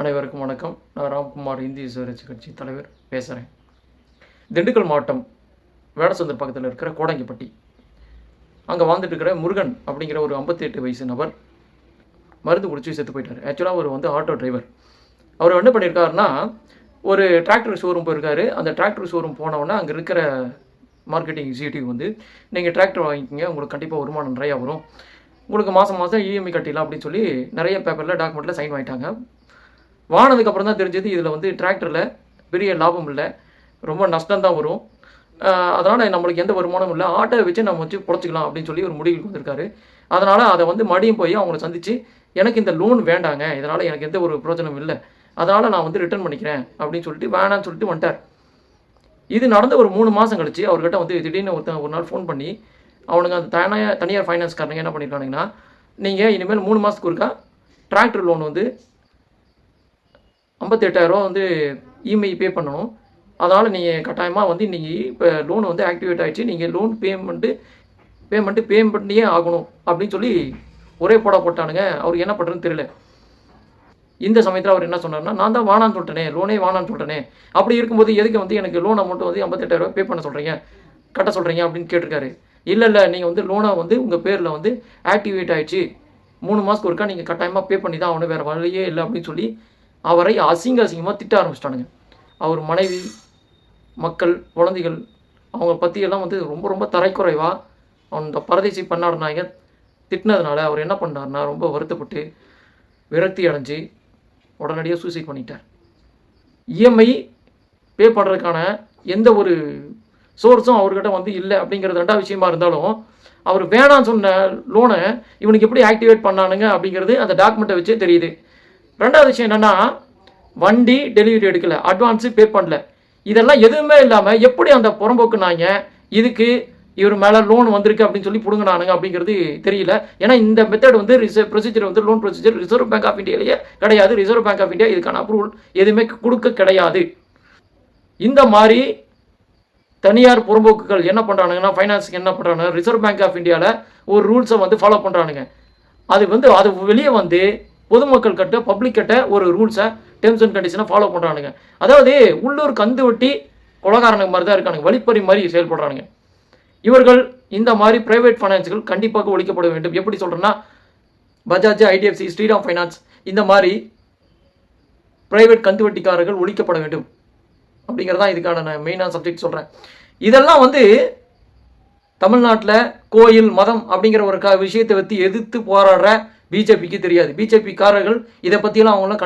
அனைவருக்கும் வணக்கம். நான் ராம்குமார் இந்திய சுயராட்சி கட்சி தலைவர். பேசுகிறேன் திண்டுக்கல் மாவட்டம் வேடசந்தர் பக்கத்தில் இருக்கிற கோடங்கிப்பட்டி. அங்கே வாழ்ந்துட்டு இருக்கிற முருகன் அப்படிங்கிற ஒரு 58 எட்டு வயசு நபர் மருந்து குடிச்சு செத்து போயிட்டார். ஆக்சுவலாக அவர் வந்து ஆட்டோ டிரைவர் அவர் என்ன பண்ணியிருக்காருன்னா ஒரு டிராக்டர் ஷோரூம் போயிருக்காரு. அந்த டிராக்டர் ஷோரூம் போனவுடனே அங்கே இருக்கிற மார்க்கெட்டிங் எக்ஸிக்யூட்டிவ் வந்து நீங்கள் டிராக்டர் வாங்கிக்கிங்க உங்களுக்கு கண்டிப்பாக வருமானம் நிறையா வரும். உங்களுக்கு மாதம் மாதம் இஎம்ஐ கட்டிடலாம் அப்படின்னு சொல்லி நிறைய பேப்பரில் டாக்குமெண்ட்டில் சைன் வாங்கிட்டாங்க வாங்கினதுக்கப்புறம் தான் தெரிஞ்சது இதில் வந்து டிராக்டரில் பெரிய லாபம் இல்லை. ரொம்ப நஷ்டம் தான் வரும். அதனால் நம்மளுக்கு எந்த வருமானமும் இல்லை. ஆட்டோ வச்சு நம்ம வச்சு பொழைச்சிக்கலாம் அப்படின்னு சொல்லி ஒரு முடிவுக்கு வந்திருக்காரு. அதனால் அதை வந்து மடியும் போய் அவங்கள சந்தித்து எனக்கு இந்த லோன் வேண்டாங்க. இதனால் எனக்கு எந்த ஒரு பிரயோஜனமும் இல்லை. அதனால் நான் வந்து ரிட்டர்ன் பண்ணிக்கிறேன். அப்படின்னு சொல்லிட்டு வேணான்னு சொல்லிட்டு வந்துட்டார். இது நடந்த ஒரு மூணு மாதம் கழிச்சு அவர்கிட்ட வந்து திடீர்னு ஒருத்தன் ஒரு நாள் ஃபோன் பண்ணி அவனுங்க அந்த தனியார் தனியார் ஃபைனான்ஸ்காரங்க என்ன பண்ணியிருக்கானுங்கன்னா நீங்கள் இனிமேல் மூணு மாதத்துக்கு ஒருக்கா டிராக்டர் லோன் வந்து ஐம்பத்தெட்டாயிரம் வந்து இஎம்ஐ பே பண்ணணும். அதனால் நீங்கள் கட்டாயமாக வந்து இன்றைக்கி இப்போ லோன் வந்து ஆக்டிவேட் ஆகிடுச்சு நீங்கள் லோன் பேமெண்ட்டு பேமெண்ட்டு பே பண்ணியே ஆகணும் அப்படின்னு சொல்லி ஒரே போடா போட்டானுங்க. அவர் என்ன பண்ணுறதுன்னு தெரியல. இந்த சமயத்தில் அவர் என்ன சொன்னார்னா நான் தான் வானான்னு சொல்லிட்டேனே லோனே வானான்னு சொல்லிட்டேனே. அப்படி இருக்கும்போது எதுக்கு வந்து எனக்கு லோன் அமௌண்ட் வந்து ஐம்பத்தெட்டாயிரரூவா பே பண்ண சொல்கிறீங்க கட்ட சொல்கிறீங்க அப்படின்னு கேட்டிருக்காரு. இல்லை இல்லை நீங்கள் வந்து லோனை வந்து உங்கள் பேரில் வந்து ஆக்டிவேட் ஆகிடுச்சு மூணு மாதத்துக்கு ஒருக்கா நீங்கள் கட்டாயமாக பே பண்ணி தான் அவனு வேறு வழியே இல்லை அப்படின்னு சொல்லி அவரை அசிங்க அசிங்கமாக திட்ட ஆரம்பிச்சிட்டானுங்க. அவர் மனைவி மக்கள் குழந்தைகள் அவங்க பற்றியெல்லாம் வந்து ரொம்ப ரொம்ப தரைக்குறைவாக அவன் அந்த பரதேசி பன்னாடு திட்டினதுனால அவர் என்ன பண்ணார்னா ரொம்ப வருத்தப்பட்டு விரக்தி அடைஞ்சு உடனடியாக சூசைட் பண்ணிட்டார். இஎம்ஐ பே பண்ணுறதுக்கான எந்த ஒரு சோர்ஸும் அவர்கிட்ட வந்து இல்லை அப்படிங்கிறது ரெண்டாவது விஷயமா இருந்தாலும் அவர் வேணாம்னு சொன்ன லோனை இவனுக்கு எப்படி ஆக்டிவேட் பண்ணானுங்க அப்படிங்கிறது அந்த டாக்குமெண்ட்டை வச்சே தெரியுது. ரெண்டாவது விஷயம் என்னென்னா வண்டி டெலிவரி எடுக்கல அட்வான்ஸு பே பண்ணல. இதெல்லாம் எதுவுமே இல்லாமல் எப்படி அந்த புறம்போக்கு நாங்கள் இதுக்கு இவர் மேலே லோன் வந்திருக்கு அப்படின்னு சொல்லி பிடுங்கினானுங்க அப்படிங்கிறது தெரியல. ஏன்னா இந்த மெத்தட் வந்து ரிசர்வ் ப்ரொசீஜர் வந்து loan procedure reserve bank of இந்தியாலேயே கிடையாது. ரிசர்வ் பேங்க் ஆஃப் இந்தியா இதுக்கான அப்ரூவல் எதுவுமே கொடுக்க கிடையாது. இந்த மாதிரி தனியார் புறம்போக்குகள் என்ன பண்ணுறானுங்கன்னா ஃபைனான்ஸுக்கு என்ன பண்ணுறாங்க ரிசர்வ் பேங்க் ஆஃப் இந்தியாவில் ஒரு ரூல்ஸை வந்து ஃபாலோ பண்ணுறானுங்க அது வந்து அது வெளியே வந்து பொதுமக்கள் கிட்ட பப்ளிக் கிட்ட ஒரு ரூல்ஸை டேர்ம்ஸ் அண்ட் கண்டிஷனை ஃபாலோ பண்ணுறானுங்க அதாவது உள்ளூர் கந்து வெட்டி கொலகாரனுக்கு மாதிரி தான் இருக்கானுங்க. வழிப்பறி மாதிரி செயல்படுறானுங்க. இவர்கள் இந்த மாதிரி பிரைவேட் ஃபைனான்ஸ்கள் கண்டிப்பாக ஒழிக்கப்பட வேண்டும். எப்படி சொல்கிறேன்னா பஜாஜ் ஐடிஎஃப்சி ஸ்ரீராம் ஃபைனான்ஸ் இந்த மாதிரி பிரைவேட் கந்து வட்டிக்காரர்கள் ஒழிக்கப்பட வேண்டும். அப்படிங்கிறதான் இதுக்கான நான் மெயினான சப்ஜெக்ட் சொல்கிறேன் இதெல்லாம் வந்து தமிழ்நாட்டில் கோயில் மதம் அப்படிங்கிற ஒரு க விஷயத்தை பற்றி எதிர்த்து போராடுற பிஜேபிக்கு தெரியாது. பிஜேபி காரர்கள் இதை பற்றியெல்லாம் அவங்களாம்